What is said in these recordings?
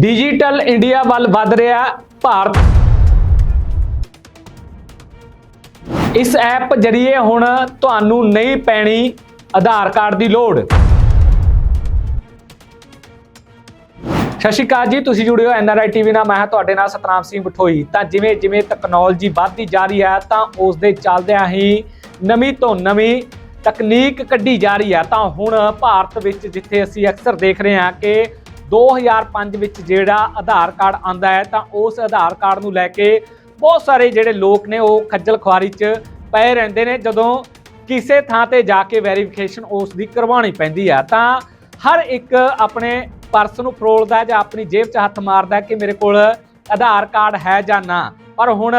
Digital India ਵੱਲ ਵੱਧ ਰਿਹਾ ਭਾਰਤ। ਇਸ ਐਪ ਜਰੀਏ ਹੁਣ ਤੁਹਾਨੂੰ ਨਹੀਂ ਪੈਣੀ ਆਧਾਰ ਕਾਰਡ ਦੀ ਲੋੜ। ਸਤਿ ਸ਼੍ਰੀ ਅਕਾਲ ਜੀ, ਤੁਸੀਂ ਜੁੜੇ ਹੋ ਐਨਆਰਆਈ ਟੀਵੀ ਨਾਲ। ਮੈਂ ਹਾਂ ਤੁਹਾਡੇ ਨਾਲ ਸਤਨਾਮ ਸਿੰਘ ਬਠੋਈ। ਤਾਂ ਜਿਵੇਂ ਜਿਵੇਂ ਟੈਕਨੋਲੋਜੀ ਵੱਧਦੀ ਜਾ ਰਹੀ ਹੈ, ਤਾਂ ਉਸ ਦੇ ਚੱਲਦਿਆਂ ਹੀ ਨਵੀਂ ਤੋਂ ਨਵੀਂ ਤਕਨੀਕ ਕੱਢੀ ਜਾ ਰਹੀ ਹੈ। ਤਾਂ ਹੁਣ ਭਾਰਤ ਵਿੱਚ ਜਿੱਥੇ ਅਸੀਂ ਅਕਸਰ ਦੇਖ ਰਹੇ ਹਾਂ ਕਿ 2005 ਵਿੱਚ ਜਿਹੜਾ ਆਧਾਰ ਕਾਰਡ ਆਂਦਾ ਹੈ, ਤਾਂ ਉਸ ਆਧਾਰ ਕਾਰਡ ਨੂੰ ਲੈ ਕੇ ਬਹੁਤ ਸਾਰੇ ਜਿਹੜੇ ਲੋਕ ਨੇ, ਉਹ ਖੱਜਲ ਖੁਆਰੀ 'ਚ ਪਏ ਰਹਿੰਦੇ ਨੇ। ਜਦੋਂ ਕਿਸੇ ਥਾਂ ਤੇ ਜਾ ਕੇ ਵੈਰੀਫਿਕੇਸ਼ਨ ਉਸ ਦੀ ਕਰਵਾਉਣੀ ਪੈਂਦੀ ਆ, ਤਾਂ ਹਰ ਇੱਕ ਆਪਣੇ ਪਰਸ ਨੂੰ ਫਰੋਲਦਾ ਜਾਂ ਆਪਣੀ ਜੇਬ 'ਚ ਹੱਥ ਮਾਰਦਾ ਕਿ ਮੇਰੇ ਕੋਲ ਆਧਾਰ ਕਾਰਡ ਹੈ ਜਾਂ ਨਾ। ਪਰ ਹੁਣ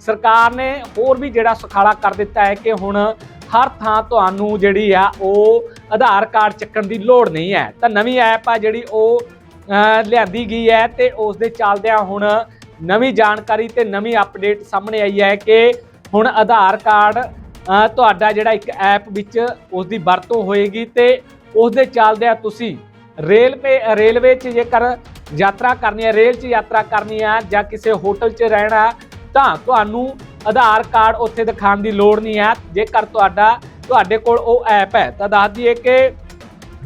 ਸਰਕਾਰ ਨੇ ਹੋਰ ਵੀ ਜਿਹੜਾ ਸੁਖਾਲਾ ਕਰ ਦਿੱਤਾ ਹੈ ਕਿ ਹੁਣ ਹਰ ਥਾਂ ਤੁਹਾਨੂੰ ਜਿਹੜੀ ਆ, ਉਹ ਆਧਾਰ ਕਾਰਡ ਚੱਕਣ ਦੀ ਲੋੜ ਨਹੀਂ ਹੈ। ਤਾਂ ਨਵੀਂ ਐਪ ਆ ਜਿਹੜੀ ਉਹ ਲਿਆਂਦੀ ਗਈ ਹੈ ਤੇ ਉਸ ਦੇ ਚੱਲਦਿਆਂ ਹੁਣ ਨਵੀਂ ਜਾਣਕਾਰੀ ਤੇ ਨਵੀਂ ਅਪਡੇਟ ਸਾਹਮਣੇ ਆਈ ਹੈ ਕਿ ਹੁਣ ਆਧਾਰ ਕਾਰਡ ਤੁਹਾਡਾ ਜਿਹੜਾ ਇੱਕ ਐਪ ਵਿੱਚ ਉਸ ਦੀ ਵਰਤੋਂ ਹੋਏਗੀ ਤੇ ਉਸ ਦੇ ਚੱਲਦਿਆਂ ਤੁਸੀਂ ਰੇਲਵੇ ਰੇਲਵੇ 'ਚ ਜੇਕਰ ਯਾਤਰਾ ਕਰਨੀ ਹੈ, ਰੇਲ 'ਚ ਯਾਤਰਾ ਕਰਨੀ ਹੈ ਜਾਂ ਕਿਸੇ ਹੋਟਲ 'ਚ ਰਹਿਣਾ, ਤਾਂ ਤੁਹਾਨੂੰ ਆਧਾਰ ਕਾਰਡ ਉੱਥੇ ਦਿਖਾਉਣ ਦੀ ਲੋੜ ਨਹੀਂ ਹੈ। ਜੇਕਰ ਤੁਹਾਡਾ ਤੁਹਾਡੇ ਕੋਲ ਉਹ ਐਪ ਹੈ, ਤਾਂ ਦੱਸ ਦਈਏ ਕਿ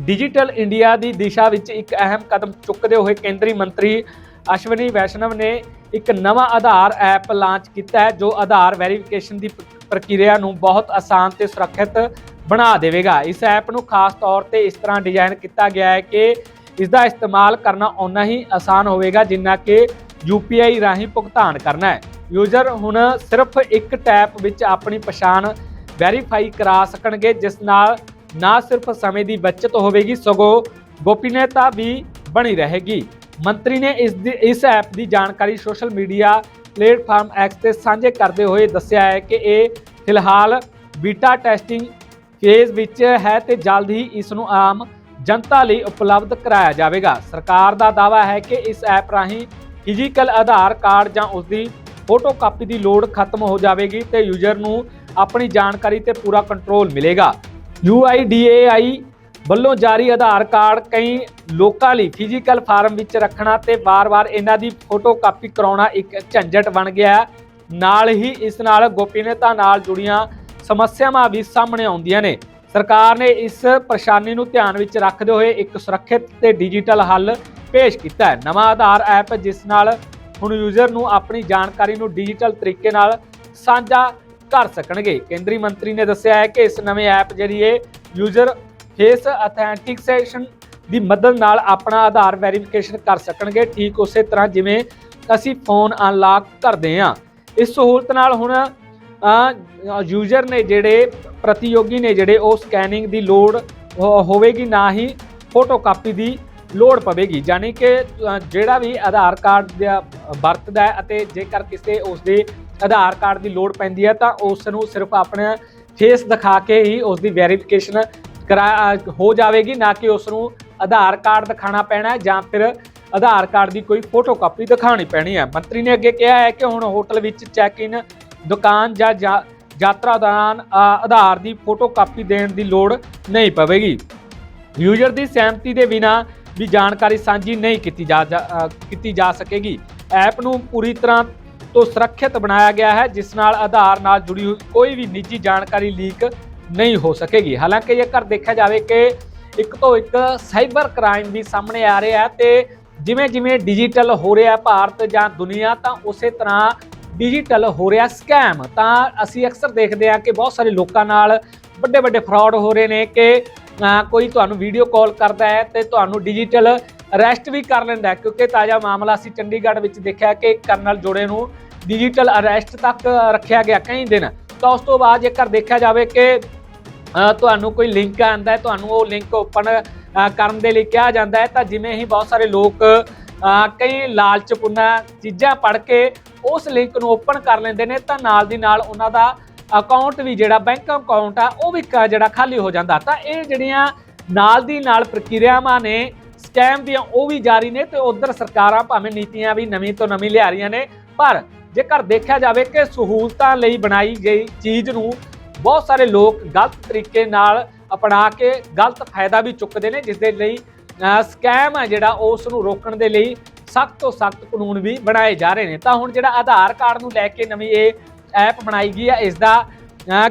ਡਿਜੀਟਲ ਇੰਡੀਆ ਦੀ ਦਿਸ਼ਾ ਵਿੱਚ ਇੱਕ ਅਹਿਮ ਕਦਮ ਚੁੱਕਦੇ ਹੋਏ ਕੇਂਦਰੀ ਮੰਤਰੀ ਅਸ਼ਵਨੀ ਵੈਸ਼ਨਵ ਨੇ ਇੱਕ ਨਵਾਂ ਆਧਾਰ ਐਪ ਲਾਂਚ ਕੀਤਾ ਹੈ, ਜੋ ਆਧਾਰ ਵੈਰੀਫਿਕੇਸ਼ਨ ਦੀ ਪ੍ਰਕਿਰਿਆ ਨੂੰ ਬਹੁਤ ਆਸਾਨ ਤੇ ਸੁਰੱਖਿਅਤ ਬਣਾ ਦੇਵੇਗਾ। ਇਸ ਐਪ ਨੂੰ ਖਾਸ ਤੌਰ ਤੇ ਇਸ ਤਰ੍ਹਾਂ ਡਿਜ਼ਾਈਨ ਕੀਤਾ ਗਿਆ ਹੈ ਕਿ ਇਸ ਦਾ ਇਸਤੇਮਾਲ ਕਰਨਾ ਓਨਾ ਹੀ ਆਸਾਨ ਹੋਵੇਗਾ, ਜਿੰਨਾ ਕਿ UPI ਰਾਹੀਂ ਭੁਗਤਾਨ ਕਰਨਾ ਹੈ। ਯੂਜ਼ਰ ਹੁਣ ਸਿਰਫ ਇੱਕ ਟੈਪ ਵਿੱਚ ਆਪਣੀ ਪਛਾਣ ਵੈਰੀਫਾਈ ਕਰਾ ਸਕਣਗੇ, ਜਿਸ ਨਾਲ ਨਾ ਸਿਰਫ ਸਮੇਂ ਦੀ ਬਚਤ ਹੋਵੇਗੀ, ਸਗੋਂ ਗੋਪਨੀਯਤਾ ਵੀ ਬਣੀ ਰਹੇਗੀ। ਮੰਤਰੀ ਨੇ ਇਸ ਦੀ, ਇਸ ਐਪ ਦੀ ਜਾਣਕਾਰੀ ਸੋਸ਼ਲ ਮੀਡੀਆ ਪਲੇਟਫਾਰਮ ਐਕਸ ਤੇ ਸਾਂਝੇ ਕਰਦੇ ਹੋਏ ਦੱਸਿਆ ਹੈ ਕਿ ਇਹ ਫਿਲਹਾਲ ਬੀਟਾ ਟੈਸਟਿੰਗ ਫੇਜ਼ ਵਿੱਚ ਹੈ ਤੇ ਜਲਦ ਹੀ ਇਸ ਨੂੰ ਆਮ ਜਨਤਾ ਲਈ ਉਪਲਬਧ ਕਰਾਇਆ ਜਾਵੇਗਾ। ਸਰਕਾਰ ਦਾ ਦਾਅਵਾ ਹੈ ਕਿ ਇਸ ਐਪ ਰਾਹੀਂ ਫਿਜ਼ੀਕਲ ਆਧਾਰ ਕਾਰਡ ਜਾਂ ਉਸ ਦੀ ਫੋਟੋ ਕਾਪੀ ਦੀ ਲੋੜ ਖਤਮ ਹੋ ਜਾਵੇਗੀ ਤੇ ਯੂਜ਼ਰ ਨੂੰ ਆਪਣੀ ਜਾਣਕਾਰੀ ਤੇ ਪੂਰਾ ਕੰਟਰੋਲ ਮਿਲੇਗਾ। UIDAI ਵੱਲੋਂ ਜਾਰੀ ਆਧਾਰ ਕਾਰਡ ਕਈ ਲੋਕਾਂ ਲਈ ਫਿਜ਼ੀਕਲ ਫਾਰਮ ਵਿੱਚ ਰੱਖਣਾ ਤੇ ਵਾਰ-ਵਾਰ ਇਹਨਾਂ ਦੀ ਫੋਟੋ ਕਾਪੀ ਕਰਾਉਣਾ ਇੱਕ ਝੰਜਟ ਬਣ ਗਿਆ ਨਾਲ ਹੀ ਇਸ ਨਾਲ ਗੋਪਨੀਯਤਾ ਨਾਲ ਜੁੜੀਆਂ ਸਮੱਸਿਆਵਾਂ ਵੀ ਸਾਹਮਣੇ ਆਉਂਦੀਆਂ ਨੇ। ਸਰਕਾਰ ਨੇ ਇਸ ਪਰੇਸ਼ਾਨੀ ਨੂੰ ਧਿਆਨ ਵਿੱਚ ਰੱਖਦੇ ਹੋਏ ਇੱਕ ਸੁਰੱਖਿਅਤ ਤੇ ਡਿਜੀਟਲ ਹੱਲ ਪੇਸ਼ ਕੀਤਾ ਹੈ। ਨਵਾਂ ਆਧਾਰ ਐਪ ਜਿਸ ਨਾਲ ਹੁਣ ਯੂਜ਼ਰ ਨੂੰ ਆਪਣੀ ਜਾਣਕਾਰੀ ਨੂੰ ਡਿਜੀਟਲ ਤਰੀਕੇ ਨਾਲ ਸਾਂਝਾ ਕਰ ਸਕਣਗੇ। ਕੇਂਦਰੀ ਮੰਤਰੀ ਨੇ ਦੱਸਿਆ ਹੈ ਕਿ ਇਸ ਨਵੇਂ ਐਪ ਜਰੀਏ ਯੂਜ਼ਰ ਫੇਸ ਅਥੈਂਟਿਕੇਸ਼ਨ ਦੀ ਮਦਦ ਨਾਲ ਆਪਣਾ ਆਧਾਰ ਵੈਰੀਫਿਕੇਸ਼ਨ ਕਰ ਸਕਣਗੇ। ਠੀਕ ਉਸੇ ਤਰ੍ਹਾਂ ਜਿਵੇਂ ਅਸੀਂ ਫੋਨ ਅਨਲੌਕ ਕਰਦੇ ਹਾਂ। ਇਸ ਸਹੂਲਤ ਨਾਲ ਹੁਣ ਯੂਜ਼ਰ ਨੇ ਜਿਹੜੇ, ਪ੍ਰਤੀਯੋਗੀ ਨੇ ਜਿਹੜੇ ਉਹ ਸਕੈਨਿੰਗ ਦੀ ਲੋੜ ਹੋ- ਹੋਵੇਗੀ, ਨਾ ਹੀ ਫੋਟੋ ਕਾਪੀ ਦੀ ਲੋੜ ਪਵੇਗੀ। ਯਾਨੀ ਕਿ ਜਿਹੜਾ ਵੀ ਆਧਾਰ ਕਾਰਡ ਦਾ ਵਰਤਦਾ ਹੈ ਅਤੇ ਜੇਕਰ ਕਿਸੇ ਉਸ ਦੇ ਆਧਾਰ ਕਾਰਡ ਦੀ ਲੋੜ ਪੈਂਦੀ ਹੈ ਤਾਂ ਉਸ ਨੂੰ ਸਿਰਫ ਆਪਣਾ ਫੇਸ ਦਿਖਾ ਕੇ ਹੀ ਉਸ ਦੀ ਵੈਰੀਫਿਕੇਸ਼ਨ ਕਰਾ ਹੋ ਜਾਵੇਗੀ, ਨਾ ਕਿ ਉਸ ਨੂੰ ਆਧਾਰ ਕਾਰਡ ਦਿਖਾਣਾ ਪੈਣਾ ਜਾਂ ਫਿਰ ਆਧਾਰ ਕਾਰਡ ਦੀ ਕੋਈ ਫੋਟੋ ਕਾਪੀ ਦਿਖਾਣੀ ਪੈਣੀ ਹੈ। ਮੰਤਰੀ ਨੇ ਅੱਗੇ ਕਿਹਾ ਹੈ ਕਿ ਹੁਣ ਹੋਟਲ ਵਿੱਚ ਚੈੱਕ ਇਨ ਦੁਕਾਨ ਜਾਂ ਯਾਤਰਾ ਦੌਰਾਨ ਆਧਾਰ ਦੀ ਫੋਟੋ ਕਾਪੀ ਦੇਣ ਦੀ ਲੋੜ ਨਹੀਂ ਪਵੇਗੀ। ਯੂਜ਼ਰ ਦੀ ਸਹਿਮਤੀ ਦੇ ਬਿਨਾ ਵੀ ਜਾਣਕਾਰੀ ਸਾਂਝੀ ਨਹੀਂ ਕੀਤੀ ਜਾ ਕੀਤੀ ਜਾ ਸਕੇਗੀ। ਐਪ ਨੂੰ ਪੂਰੀ ਤਰ੍ਹਾਂ ਤੋਂ ਸੁਰੱਖਿਅਤ ਬਣਾਇਆ ਗਿਆ ਹੈ, ਜਿਸ ਨਾਲ ਆਧਾਰ ਨਾਲ ਜੁੜੀ ਹੋਈ ਕੋਈ ਵੀ ਨਿੱਜੀ ਜਾਣਕਾਰੀ ਲੀਕ ਨਹੀਂ ਹੋ ਸਕੇਗੀ। ਹਾਲਾਂਕਿ ਜੇਕਰ ਦੇਖਿਆ ਜਾਵੇ ਕਿ ਇੱਕ ਤੋਂ ਇੱਕ ਸਾਈਬਰ ਕ੍ਰਾਈਮ ਵੀ ਸਾਹਮਣੇ ਆ ਰਿਹਾ ਹੈ ਤੇ ਜਿਵੇਂ ਜਿਵੇਂ ਡਿਜੀਟਲ ਹੋ ਰਿਹਾ ਭਾਰਤ ਜਾਂ ਦੁਨੀਆ, ਤਾਂ ਉਸੇ ਤਰ੍ਹਾਂ ਡਿਜੀਟਲ ਹੋ ਰਿਹਾ ਸਕੈਮ। ਤਾਂ ਅਸੀਂ ਅਕਸਰ ਦੇਖਦੇ ਹਾਂ ਕਿ ਬਹੁਤ ਸਾਰੇ ਲੋਕਾਂ ਨਾਲ ਵੱਡੇ ਵੱਡੇ ਫਰਾਡ ਹੋ ਰਹੇ ਨੇ ਕਿ ਕੋਈ ਤੁਹਾਨੂੰ ਵੀਡੀਓ ਕਾਲ ਕਰਦਾ ਹੈ ਤੇ ਤੁਹਾਨੂੰ ਡਿਜੀਟਲ ਅਰੈਸਟ ਵੀ ਕਰ ਲੈਂਦਾ ਕਿਉਂਕਿ ਤਾਜ਼ਾ ਮਾਮਲਾ ਅਸੀਂ ਚੰਡੀਗੜ੍ਹ ਵਿੱਚ ਦੇਖਿਆ ਕਿ ਕਰਨਲ ਜੋੜੇ ਨੂੰ ਡਿਜੀਟਲ ਅਰੈਸਟ ਤੱਕ ਰੱਖਿਆ ਗਿਆ ਕਈ ਦਿਨ। ਤਾਂ ਉਸ ਤੋਂ ਬਾਅਦ ਜੇਕਰ ਦੇਖਿਆ ਜਾਵੇ ਕਿ ਤੁਹਾਨੂੰ ਕੋਈ ਲਿੰਕ ਆਂਦਾ ਹੈ, ਤੁਹਾਨੂੰ ਉਹ ਲਿੰਕ ਓਪਨ ਕਰਨ ਦੇ ਲਈ ਕਿਹਾ ਜਾਂਦਾ ਹੈ, ਤਾਂ ਜਿਵੇਂ ਹੀ ਬਹੁਤ ਸਾਰੇ ਲੋਕ ਕਈ ਲਾਲਚਪੁਣਾ ਚੀਜ਼ਾਂ ਪੜ੍ਹ ਕੇ ਉਸ ਲਿੰਕ ਨੂੰ ਓਪਨ ਕਰ ਲੈਂਦੇ ਨੇ, ਤਾਂ ਨਾਲ ਦੀ ਨਾਲ ਉਹਨਾਂ ਦਾ ਅਕਾਊਂਟ ਵੀ ਜਿਹੜਾ ਬੈਂਕ ਅਕਾਊਂਟ ਆ, ਉਹ ਵੀ ਕ- ਜਿਹੜਾ ਖਾਲੀ ਹੋ ਜਾਂਦਾ। ਤਾਂ ਇਹ ਜਿਹੜੀਆਂ ਨਾਲ ਦੀ ਨਾਲ ਪ੍ਰਕਿਰਿਆਵਾਂ ਨੇ ਸਕੈਮ ਦੀਆਂ, ਉਹ ਵੀ ਜਾਰੀ ਨੇ ਤੇ ਉਧਰ ਸਰਕਾਰਾਂ ਭਾਵੇਂ ਨੀਤੀਆਂ ਵੀ ਨਵੀਂ ਤੋਂ ਨਵੀਂ ਲਿਆ ਰਹੀਆਂ ਨੇ, ਪਰ ਜੇਕਰ ਦੇਖਿਆ ਜਾਵੇ ਕਿ ਸਹੂਲਤਾਂ ਲਈ ਬਣਾਈ ਗਈ ਚੀਜ਼ ਨੂੰ ਬਹੁਤ ਸਾਰੇ ਲੋਕ ਗਲਤ ਤਰੀਕੇ ਨਾਲ ਅਪਣਾ ਕੇ ਗਲਤ ਫਾਇਦਾ ਵੀ ਚੁੱਕਦੇ ਨੇ ਜਿਸ ਦੇ ਲਈ ਸਕੈਮ ਹੈ ਜਿਹੜਾ ਉਸ ਨੂੰ ਰੋਕਣ ਦੇ ਲਈ ਸਖਤ ਤੋਂ ਸਖਤ ਕਾਨੂੰਨ ਵੀ ਬਣਾਏ ਜਾ ਰਹੇ ਨੇ। ਤਾਂ ਹੁਣ ਜਿਹੜਾ ਆਧਾਰ ਕਾਰਡ ਨੂੰ ਲੈ ਕੇ ਨਵੀਂ ਇਹ ਐਪ ਬਣਾਈ ਗਈ ਹੈ, ਇਸ ਦਾ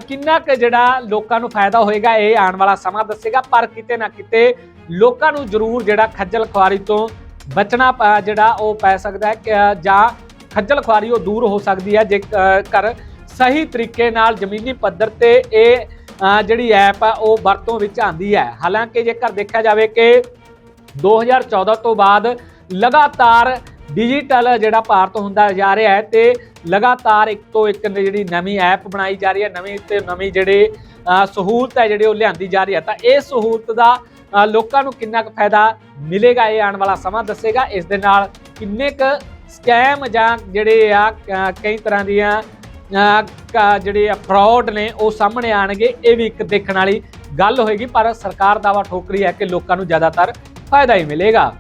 ਕਿੰਨਾ ਕੁ ਜਿਹੜਾ ਲੋਕਾਂ ਨੂੰ ਫਾਇਦਾ ਹੋਏਗਾ ਇਹ ਆਉਣ ਵਾਲਾ ਸਮਾਂ ਦੱਸੇਗਾ, ਪਰ ਕਿਤੇ ਨਾ ਕਿਤੇ ਲੋਕਾਂ ਨੂੰ ਜ਼ਰੂਰ ਜਿਹੜਾ ਖੱਜਲ ਖੁਆਰੀ ਤੋਂ ਬਚਣਾ ਜਿਹੜਾ ਉਹ ਪੈ ਸਕਦਾ ਹੈ ਜਾਂ ਖੱਜਲ ਖੁਆਰੀ ਉਹ ਦੂਰ ਹੋ ਸਕਦੀ ਹੈ ਜੇਕਰ ਸਹੀ ਤਰੀਕੇ ਨਾਲ ਜ਼ਮੀਨੀ ਪੱਧਰ ਤੇ ਇਹ ਜਿਹੜੀ ਐਪ ਆ, ਉਹ ਵਰਤੋਂ ਵਿੱਚ ਆਂਦੀ ਹੈ। ਹਾਲਾਂਕਿ ਜੇਕਰ ਦੇਖਿਆ ਜਾਵੇ ਕਿ 2014 ਤੋਂ ਬਾਅਦ ਲਗਾਤਾਰ ਡਿਜੀਟਲ ਜਿਹੜਾ ਭਾਰਤ ਹੁੰਦਾ ਜਾ ਰਿਹਾ ਹੈ ਤੇ ਲਗਾਤਾਰ ਇੱਕ ਤੋਂ ਇੱਕ ਨ- ਜਿਹੜੀ ਨਵੀਂ ਐਪ ਬਣਾਈ ਜਾ ਰਹੀ ਹੈ, ਨਵੀਂ ਤੇ ਨਵੀਂ ਜਿਹੜੇ ਸਹੂਲਤ ਹੈ ਜਿਹੜੀ ਉਹ ਲਿਆਂਦੀ ਜਾ ਰਹੀ ਹੈ, ਤਾਂ ਇਹ ਸਹੂਲਤ ਦਾ ਲੋਕਾਂ ਨੂੰ ਕਿੰਨਾ ਕੁ ਫਾਇਦਾ ਮਿਲੇਗਾ, ਇਹ ਆਉਣ ਵਾਲਾ ਸਮਾਂ ਦੱਸੇਗਾ। ਇਸ ਦੇ ਨਾਲ ਕਿੰਨੇ ਕੁ ਸਕੈਮ ਜਾਂ ਜਿਹੜੇ ਆ ਕਈ ਤਰ੍ਹਾਂ ਦੀਆਂ ਜਿਹੜੇ ਆ ਜਿਹੜੇ ਫਰਾਡ ਨੇ, ਉਹ ਸਾਹਮਣੇ ਆਣਗੇ ਇਹ ਵੀ ਇੱਕ ਦੇਖਣ ਵਾਲੀ ਗੱਲ ਹੋਏਗੀ, ਪਰ ਸਰਕਾਰ ਦਾਵਾ ਠੋਕਰੀ ਹੈ ਕਿ ਲੋਕਾਂ ਨੂੰ ਜ਼ਿਆਦਾਤਰ ਫਾਇਦਾ ਹੀ ਮਿਲੇਗਾ।